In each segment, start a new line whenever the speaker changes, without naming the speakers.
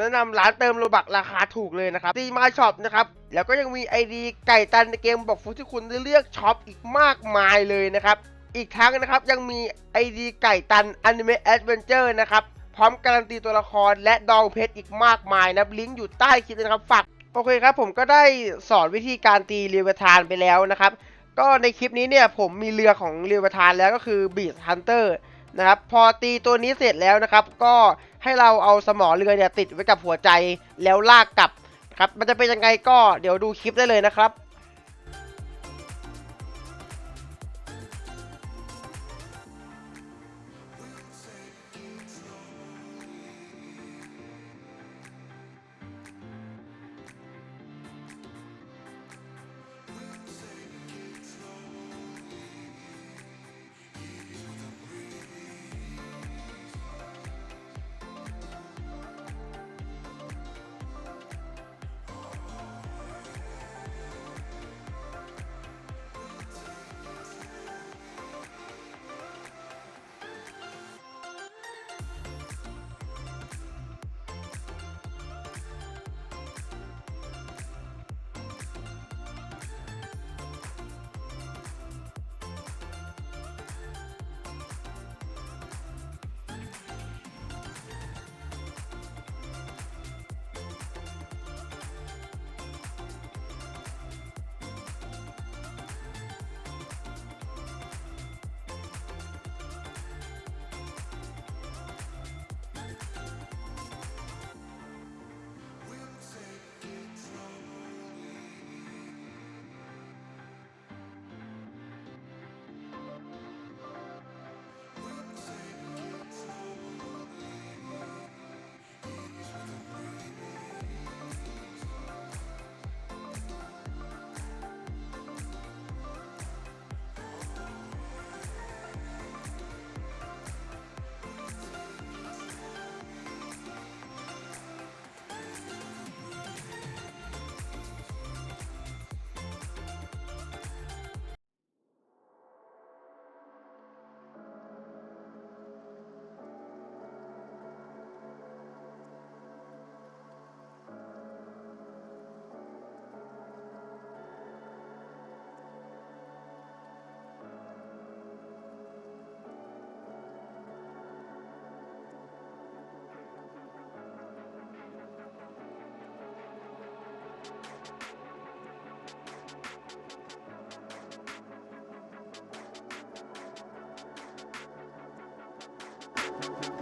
แนะนำร้านเติมโลบักราคาถูกเลยนะครับดีมาช็อปนะครับ แล้วก็ยังมีไอดีไก่ตันในเกมบอกฟุตที่คุณได้เลือกช็อปอีกมากมายเลยนะครับ อีกทั้งนะครับยังมีไอดีไก่ตันอนิเมะแอดเวนเจอร์นะครับ พร้อมการันตีตัวละครและดองเพชรอีกมากมายนะลิงก์อยู่ใต้คลิปนะครับฝากโอเคครับ ผมก็ได้สอนวิธีการตีเรียวทานไปแล้วนะครับ ก็ในคลิปนี้เนี่ยผมมีเรือของเรียวทานแล้วก็คือบีดฮันเตอร์นะครับพอตีตัวนี้เสร็จแล้วนะครับ ก็ ให้เราเอาสมอเรือเนี่ยติดไว้กับหัวใจแล้วลากกลับครับ มันจะเป็นยังไงก็เดี๋ยวดูคลิปได้เลยนะครับ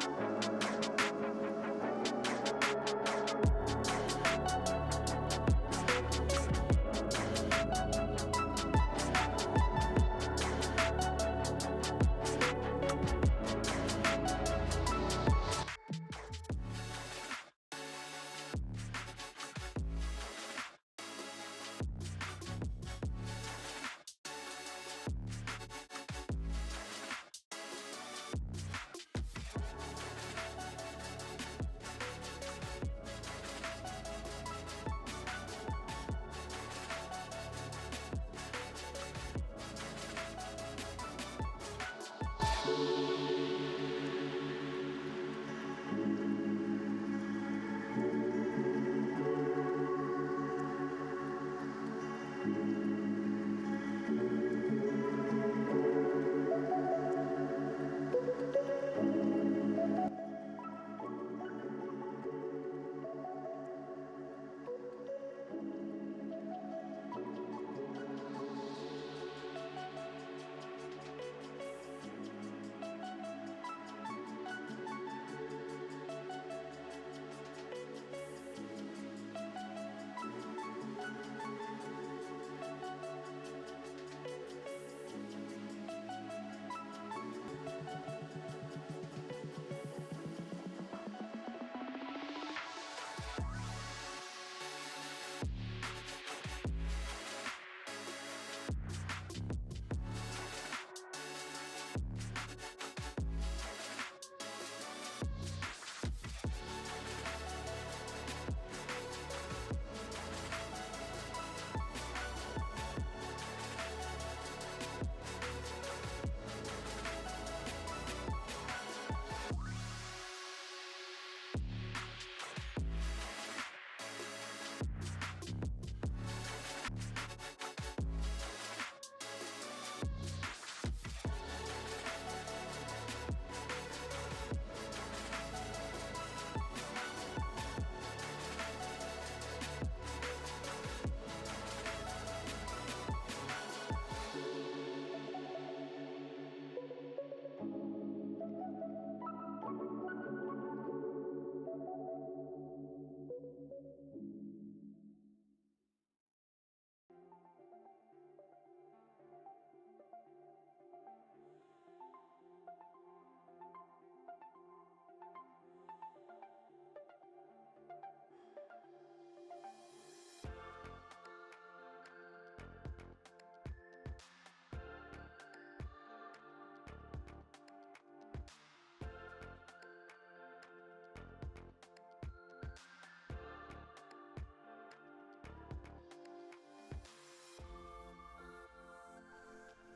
ส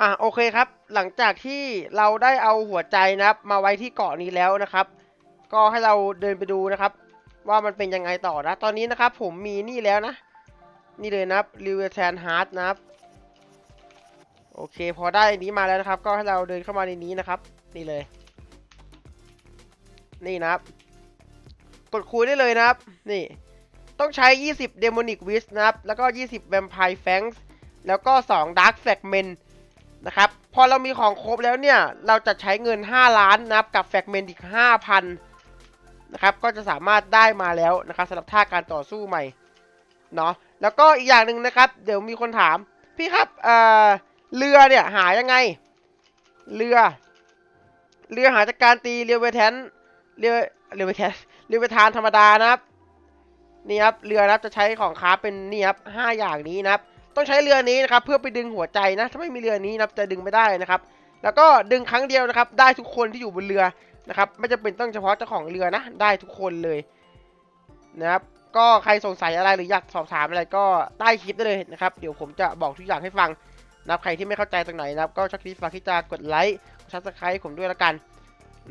อะโอเคครับ หลังจากที่เราได้เอาหัวใจนะครับ มาไว้ที่เกาะนี้แล้วนะครับ ก็ให้เราเดินไปดูนะครับ ว่ามันเป็นยังไงต่อนะ ตอนนี้นะครับ ผมมีนี่แล้วนะ นี่เลยนะครับ r e v e r t a n Heart นะครับโอเค พอได้นี้มาแล้วนะครับ ก็ให้เราเดินเข้ามาในนี้นะครับ นี่เลย นี่นะครับ กดคุยได้เลยนะครับ นี่ ต้องใช้ 20 Demonic w i s นะครับ แล้วก็ 20 Vampire Fangs แล้วก็ 2 Dark Fragment นะครับ พอเรามีของครบแล้วเนี่ย เราจะใช้เงิน 5 ล้านนะครับกับ Fragment อีก 5,000 นะครับ ก็จะสามารถได้มาแล้วนะครับสำหรับท่าการต่อสู้ใหม่ เนาะแล้วก็อีกอย่างหนึ่งนะครับ เดี๋ยวมีคนถาม พี่ครับเอ่อเรือเนี่ยหายังไง เรือ เรือหาจากการตีเรือเวทแทนเรือเรือเวทแทนเรือเวทานธรรมดานะครับ นี่ครับ เรือนะครับจะใช้ของค้าเป็นนี่ครับห้าอย่างนี้นะครับ ต้องใช้เรือนี้นะครับเพื่อไปดึงหัวใจนะ ถ้าไม่มีเรือนี้นับจะดึงไม่ได้นะครับ แล้วก็ดึงครั้งเดียวนะครับ ได้ทุกคนที่อยู่บนเรือนะครับไม่จำเป็นต้องเฉพาะเจ้าของเรือนะ ได้ทุกคนเลยนะครับก็ใครสงสัยอะไรหรืออยากสอบถามอะไรก็ใต้คลิปได้เลยนะครับ เดี๋ยวผมจะบอกทุกอย่างให้ฟังนะครับใครที่ไม่เข้าใจตรงไหนนะครับ ก็ชักทีฝากที่จะกดไลค์กดซับสไครต์ผมด้วยละกัน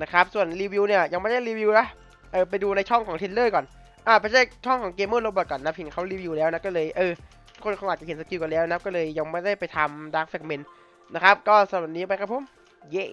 นะครับส่วนรีวิวเนี่ยยังไม่ได้รีวิวนะเออไปดูในช่องของเทนเลอร์ก่อนอ่าไปใช่ช่องของเกมเมอร์โรบอทก่อนนะพินเขารีวิวแล้วนะก็เลยเออ คนคงอาจจะเห็นสกิลกันแล้วนะก็เลยยังไม่ได้ไปทำดาร์กแฟกเมนต์นะครับ ก็สำหรับวันนี้ไปครับผม เย้